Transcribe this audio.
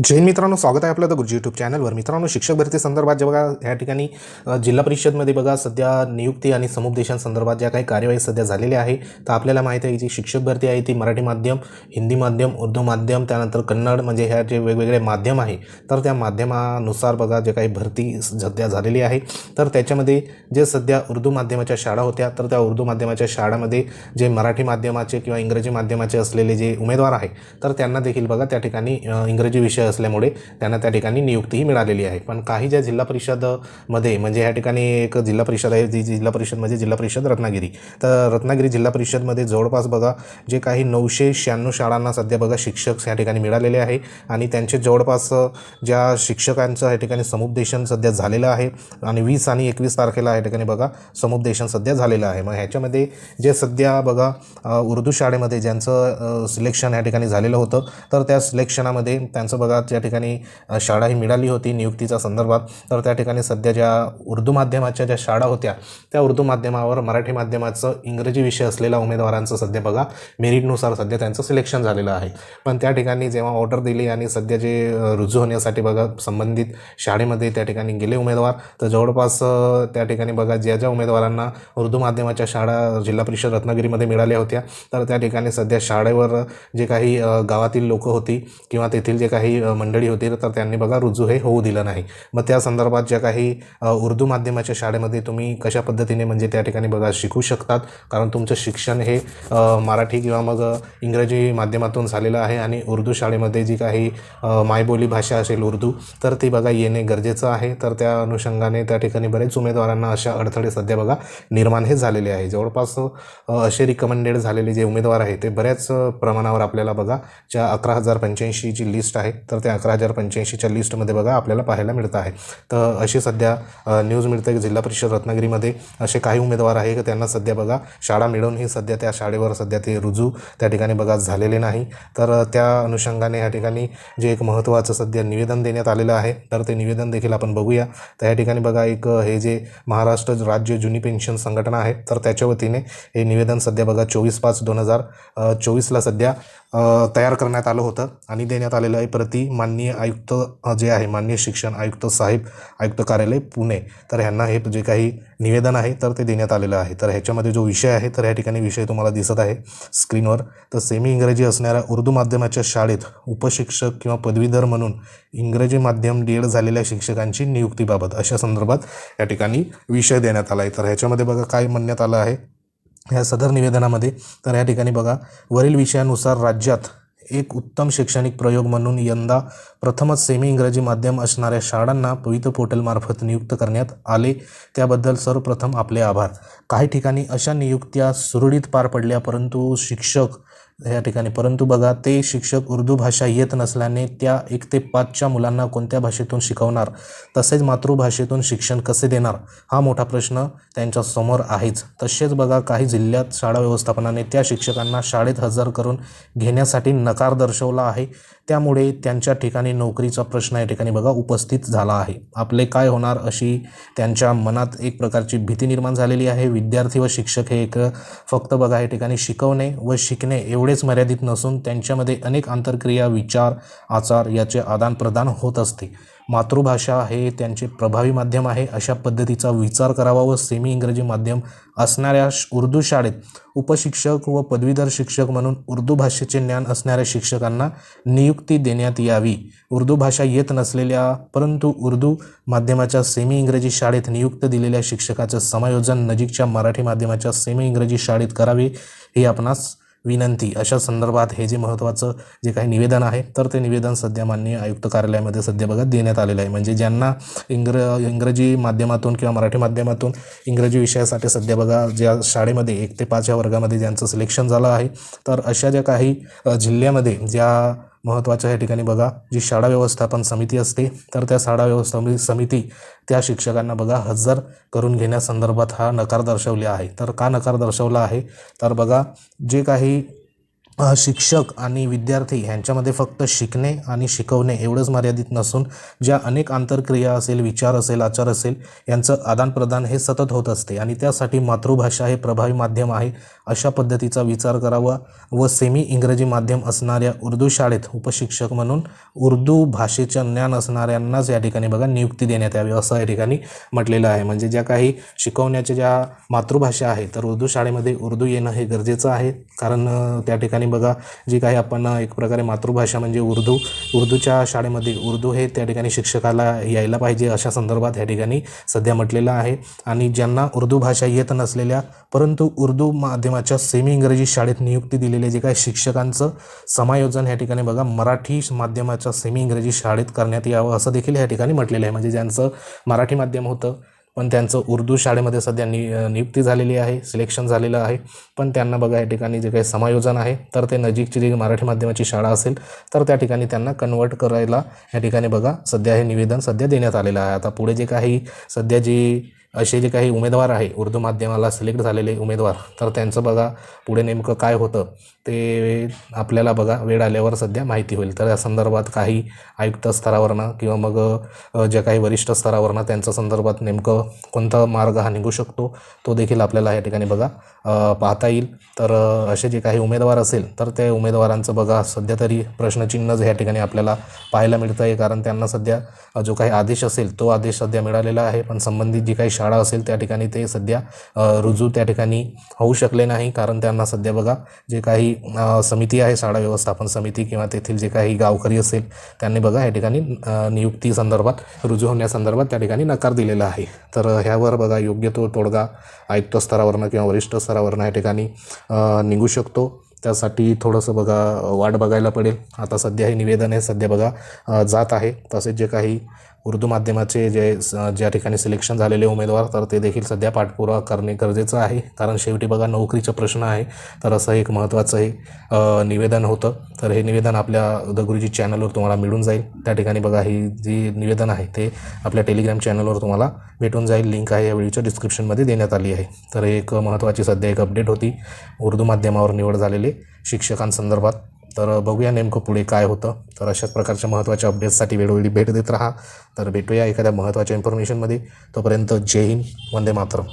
जैन मित्रांनो स्वागत आहे आपलं तर गुरुजी यूट्यूब चॅनलवर मित्रांनो शिक्षक भरती संदर्भात जे बघा या ठिकाणी जिल्हा परिषदमध्ये बघा सध्या नियुक्ती आणि समुपदेशांसंदर्भात ज्या काही कार्यवाही सध्या झालेल्या आहे तर आपल्याला माहिती आहे जी शिक्षक भरती आहे ती मराठी माध्यम हिंदी माध्यम उर्दू माध्यम त्यानंतर कन्नड म्हणजे ह्या जे वेगवेगळे माध्यम आहे तर त्या माध्यमानुसार बघा जे काही भरती सध्या झालेली आहे. तर त्याच्यामध्ये जे सध्या उर्दू माध्यमाच्या शाळा होत्या तर त्या उर्दू माध्यमाच्या शाळामध्ये जे मराठी माध्यमाचे किंवा इंग्रजी माध्यमाचे असलेले जे उमेदवार आहे तर त्यांना देखील बघा त्या ठिकाणी इंग्रजी विषय असल्यामुळे त्यांना त्या ठिकाणी नियुक्तीही मिळालेली आहे. पण काही ज्या जिल्हा परिषदमध्ये म्हणजे या ठिकाणी एक जिल्हा परिषद आहे जी जिल्हा परिषद म्हणजे जिल्हा परिषद रत्नागिरी. तर रत्नागिरी जिल्हा परिषदमध्ये जवळपास बघा जे काही नऊशे शहाण्णव शाळांना सध्या बघा शिक्षक या ठिकाणी मिळालेले आहे आणि त्यांचे जवळपास ज्या शिक्षकांचं या ठिकाणी समुपदेशन सध्या झालेलं आहे आणि वीस आणि एकवीस तारखेला या ठिकाणी बघा समुपदेशन सध्या झालेलं आहे. मग ह्याच्यामध्ये जे सध्या बघा उर्दू शाळेमध्ये ज्यांचं सिलेक्शन या ठिकाणी झालेलं होतं तर त्या सिलेक्शनामध्ये त्यांचं बघा ज्या ठिकाणी शाळा ही मिळाली होती नियुक्तीच्या संदर्भात तर त्या ठिकाणी सध्या ज्या उर्दू माध्यमाच्या ज्या शाळा होत्या त्या उर्दू माध्यमावर मराठी माध्यमाचं इंग्रजी विषय असलेल्या उमेदवारांचं सध्या बघा मेरिटनुसार सध्या त्यांचं सिलेक्शन झालेलं आहे. पण त्या ठिकाणी जेव्हा ऑर्डर दिली आणि सध्या जे रुजू होण्यासाठी बघा संबंधित शाळेमध्ये त्या ठिकाणी गेले उमेदवार तर जवळपास त्या ठिकाणी बघा ज्या ज्या उमेदवारांना उर्दू माध्यमाच्या शाळा जिल्हा परिषद रत्नागिरीमध्ये मिळाल्या होत्या तर त्या ठिकाणी सध्या शाळेवर जे काही गावातील लोक होती किंवा तेथील जे काही मंडळी होती तर त्यांनी बघा रुजू हे होऊ दिलं नाही. मग त्या संदर्भात ज्या काही उर्दू माध्यमाच्या शाळेमध्ये तुम्ही कशा पद्धतीने म्हणजे त्या ठिकाणी बघा शिकू शकतात? कारण तुमचं शिक्षण हे मराठी किंवा मग इंग्रजी माध्यमातून झालेलं आहे आणि उर्दू शाळेमध्ये जी काही मायबोली भाषा असेल उर्दू तर ती बघा येणे गरजेचं आहे. तर त्या अनुषंगाने त्या ठिकाणी बरेच उमेदवारांना अशा अडथळे सध्या बघा निर्माण हे झालेले आहे. जवळपास असे रिकमेंडेड झालेले जे उमेदवार आहे ते बऱ्याच प्रमाणावर आपल्याला बघा ज्या अकरा हजार पंच्याऐंशीची लिस्ट आहे तर त्या अकरा हजार पंच्याऐंशीच्या लिस्टमध्ये बघा आपल्याला पाहायला मिळतं आहे. तर अशी सध्या न्यूज मिळते की जिल्हा परिषद रत्नागिरीमध्ये असे काही उमेदवार आहे की त्यांना सध्या बघा शाळा मिळूनही सध्या त्या शाळेवर सध्या ते रुजू त्या ठिकाणी बघा झालेले नाही. तर त्या अनुषंगाने या ठिकाणी जे एक महत्त्वाचं सध्या निवेदन देण्यात आलेलं आहे तर ते निवेदन देखील आपण बघूया. तर या ठिकाणी बघा एक हे जे महाराष्ट्र राज्य जुनी पेन्शन संघटना आहे तर त्याच्या वतीने हे निवेदन सध्या बघा चोवीस पाच दोन हजार चोवीसला सध्या तयार करण्यात आलं होतं आणि देण्यात आलेलं आहे. प्रति माननीय आयुक्त जे आहे माननीय शिक्षण आयुक्त साहेब आयुक्त कार्यालय पुणे. तर ह्यांना हे जे काही निवेदन आहे तर ते देण्यात आलेलं आहे. तर ह्याच्यामध्ये जो विषय आहे तर ह्या ठिकाणी विषय तुम्हाला दिसत आहे स्क्रीनवर. तर सेमी इंग्रजी असणाऱ्या उर्दू माध्यमाच्या शाळेत उपशिक्षक किंवा पदवीधर म्हणून इंग्रजी माध्यम डी एड झालेल्या शिक्षकांची नियुक्तीबाबत अशा संदर्भात या ठिकाणी विषय देण्यात आला आहे तर ह्याच्यामध्ये बघा काय म्हणण्यात आलं आहे. ह्या सदर निवेदनामध्ये तर या ठिकाणी बघा वरील विषयानुसार राज्यात एक उत्तम शैक्षणिक प्रयोग म्हणून यंदा प्रथमच सेमी इंग्रजी माध्यम असणाऱ्या शाळांना पवित्र पोर्टलमार्फत नियुक्त करण्यात आले. त्याबद्दल सर्वप्रथम आपले आभार. काही ठिकाणी अशा नियुक्त्या सुरळीत पार पडल्या परंतु शिक्षक या ठिकाणी. परंतु बघा ते शिक्षक उर्दू भाषा येत नसल्याने त्या एक ते पाचच्या मुलांना कोणत्या भाषेतून शिकवणार? तसेच मातृभाषेतून शिक्षण कसे देणार? हा मोठा प्रश्न त्यांच्यासमोर आहेच. तसेच बघा काही जिल्ह्यात शाळा व्यवस्थापनाने त्या शिक्षकांना शाळेत हजर करून घेण्यासाठी नकार दर्शवला आहे. त्यामुळे त्यांच्या ठिकाणी नोकरीचा प्रश्न या ठिकाणी बघा उपस्थित झाला आहे. आपले काय होणार अशी त्यांच्या मनात एक प्रकारची भीती निर्माण झालेली आहे. विद्यार्थी व शिक्षक हे एक फक्त बघा या ठिकाणी शिकवणे व शिकणे एवढे एवढेच मर्यादित नसून त्यांच्यामध्ये अनेक आंतरक्रिया विचार आचार याचे आदानप्रदान होत असते. मातृभाषा हे त्यांचे प्रभावी माध्यम आहे अशा पद्धतीचा विचार करावा व सेमी इंग्रजी माध्यम असणाऱ्या उर्दू शाळेत उपशिक्षक व पदवीधर शिक्षक म्हणून उर्दू भाषेचे ज्ञान असणाऱ्या शिक्षकांना नियुक्ती देण्यात यावी. उर्दू भाषा येत नसलेल्या परंतु उर्दू माध्यमाच्या सेमी इंग्रजी शाळेत नियुक्त दिलेल्या शिक्षकाचं समायोजन नजीकच्या मराठी माध्यमाच्या सेमी इंग्रजी शाळेत करावे हे आपणास विनंती. अशा संदर्भात हे जे महत्त्वाचं जे काही निवेदन आहे तर ते निवेदन सध्या माननीय आयुक्त कार्यालयामध्ये सध्या बघा देण्यात आलेलं आहे. म्हणजे ज्यांना इंग्र इंग्रजी माध्यमातून किंवा मराठी माध्यमातून इंग्रजी विषयासाठी सध्या बघा ज्या शाळेमध्ये एक ते पाच या वर्गामध्ये ज्यांचं सिलेक्शन झालं आहे तर अशा ज्या काही जिल्ह्यामध्ये ज्या महत्त्वाच्या या ठिकाणी बघा जी शाळा व्यवस्थापन समिती असते तर त्या शाळा व्यवस्थापन समिती त्या शिक्षकांना बघा हजर करून घेण्यासंदर्भात हा नकार दर्शवले आहे. तर का नकार दर्शवला आहे? तर बघा जे काही शिक्षक आणि विद्यार्थी ह्यांच्यामध्ये फक्त शिकणे आणि शिकवणे एवढंच मर्यादित नसून ज्या अनेक आंतरक्रिया असेल विचार असेल आचार असेल यांचं आदानप्रदान हे सतत होत असते. आणि त्यासाठी मातृभाषा हे प्रभावी माध्यम आहे अशा पद्धतीचा विचार करावा व सेमी इंग्रजी माध्यम असणाऱ्या उर्दू शाळेत उपशिक्षक म्हणून उर्दू भाषेचं ज्ञान असणाऱ्यांनाच या ठिकाणी बघा नियुक्ती देण्यात यावी असं या ठिकाणी म्हटलेलं आहे. म्हणजे ज्या काही शिकवण्याच्या ज्या मातृभाषा आहे तर उर्दू शाळेमध्ये उर्दू येणं हे गरजेचं आहे. कारण त्या ठिकाणी बघा जी काही आपण एक प्रकारे मातृभाषा म्हणजे उर्दू उर्दूच्या शाळेमध्ये उर्दू हे त्या ठिकाणी शिक्षकाला यायला पाहिजे अशा संदर्भात या ठिकाणी सध्या म्हटलेलं आहे. आणि ज्यांना उर्दू भाषा येत नसलेल्या परंतु उर्दू माध्यमाच्या सेमी इंग्रजी शाळेत नियुक्ती दिलेले जे काही शिक्षकांचं समायोजन या ठिकाणी बघा मराठी माध्यमाच्या सेमी इंग्रजी शाळेत करण्यात यावं असं देखील या ठिकाणी म्हटलेलं आहे. म्हणजे ज्यांचं मराठी माध्यम होतं पण त्यांचं उर्दू शाळेमध्ये सध्या नि नियुक्ती झालेली आहे सिलेक्शन झालेलं आहे. पण त्यांना बघा या ठिकाणी जे काही समायोजन आहे तर ते नजीकची जी मराठी माध्यमाची शाळा असेल तर त्या ठिकाणी त्यांना कन्वर्ट करायला या ठिकाणी बघा सध्या हे निवेदन सध्या देण्यात आलेलं आहे. आता पुढे जे काही सध्या जी असे जे काही उमेदवार आहे उर्दू माध्यमाला सिलेक्ट झालेले उमेदवार तर त्यांचं बघा पुढे नेमकं काय होतं ते आपल्याला बघा वेळ आल्यावर सध्या माहिती होईल. तर या संदर्भात काही आयुक्त स्तरावरनं किंवा मग जे काही वरिष्ठ स्तरावरनं त्यांच्या संदर्भात नेमकं कोणता मार्ग हा निघू शकतो तो देखील आपल्याला या ठिकाणी बघा पाहता येईल. तर असे जे काही उमेदवार असेल तर त्या उमेदवारांचं बघा सध्या तरी प्रश्नचिन्हच या ठिकाणी आपल्याला पाहायला मिळतं आहे कारण त्यांना सध्या जो काही आदेश असेल तो आदेश सध्या मिळालेला आहे. पण संबंधित जी काही शाळा असेल त्या ठिकाणी ते सध्या रुजू त्या ठिकाणी होऊ शकले नाही. कारण त्यांना सध्या बघा जे काही समिती आहे शाळा व्यवस्थापन समिती किंवा तेथील जे काही गावकरी असेल त्यांनी बघा या ठिकाणी नियुक्ती संदर्भात रुजू होण्यासंदर्भात त्या ठिकाणी नकार दिलेला आहे. तर ह्यावर बघा योग्य तो तोडगा आयुक्त स्तरावरनं किंवा वरिष्ठ स्तरावरनं या ठिकाणी निघू शकतो. त्यासाठी थोडंसं बघा वाट बघायला पडेल. आता सध्या हे निवेदन हे सध्या बघा जात आहे. तसेच जे काही उर्दू माध्यमाचे जे स- ज्या ठिकाणी सिलेक्शन झालेले उमेदवार तर ते देखील सध्या पाठपुरावा करणे गरजेचं आहे. कारण शेवटी बघा नोकरीचा प्रश्न आहे. तर असं एक महत्त्वाचं हे निवेदन होतं. तर हे निवेदन आपल्या द गुरुजी चॅनलवर तुम्हाला मिळून जाईल. त्या ठिकाणी बघा ही जी निवेदन आहे ते आपल्या टेलिग्राम चॅनलवर तुम्हाला भेटून जाईल. लिंक आहे या व्हिडिओच्या डिस्क्रिप्शनमध्ये देण्यात आली आहे. तर एक महत्त्वाची सध्या एक अपडेट होती. उर्दू माध्यमावर निवड झालेले शिक्षकांसंदर्भात. तर बघूया नेमकं पुढे काय होतं. तर अशाच प्रकारच्या महत्त्वाच्या अपडेट्ससाठी वेळोवेळी भेट देत राहा. तर भेटूया एखाद्या महत्त्वाच्या इन्फॉर्मेशनमध्ये तोपर्यंत जय हिंद वंदे मातरम.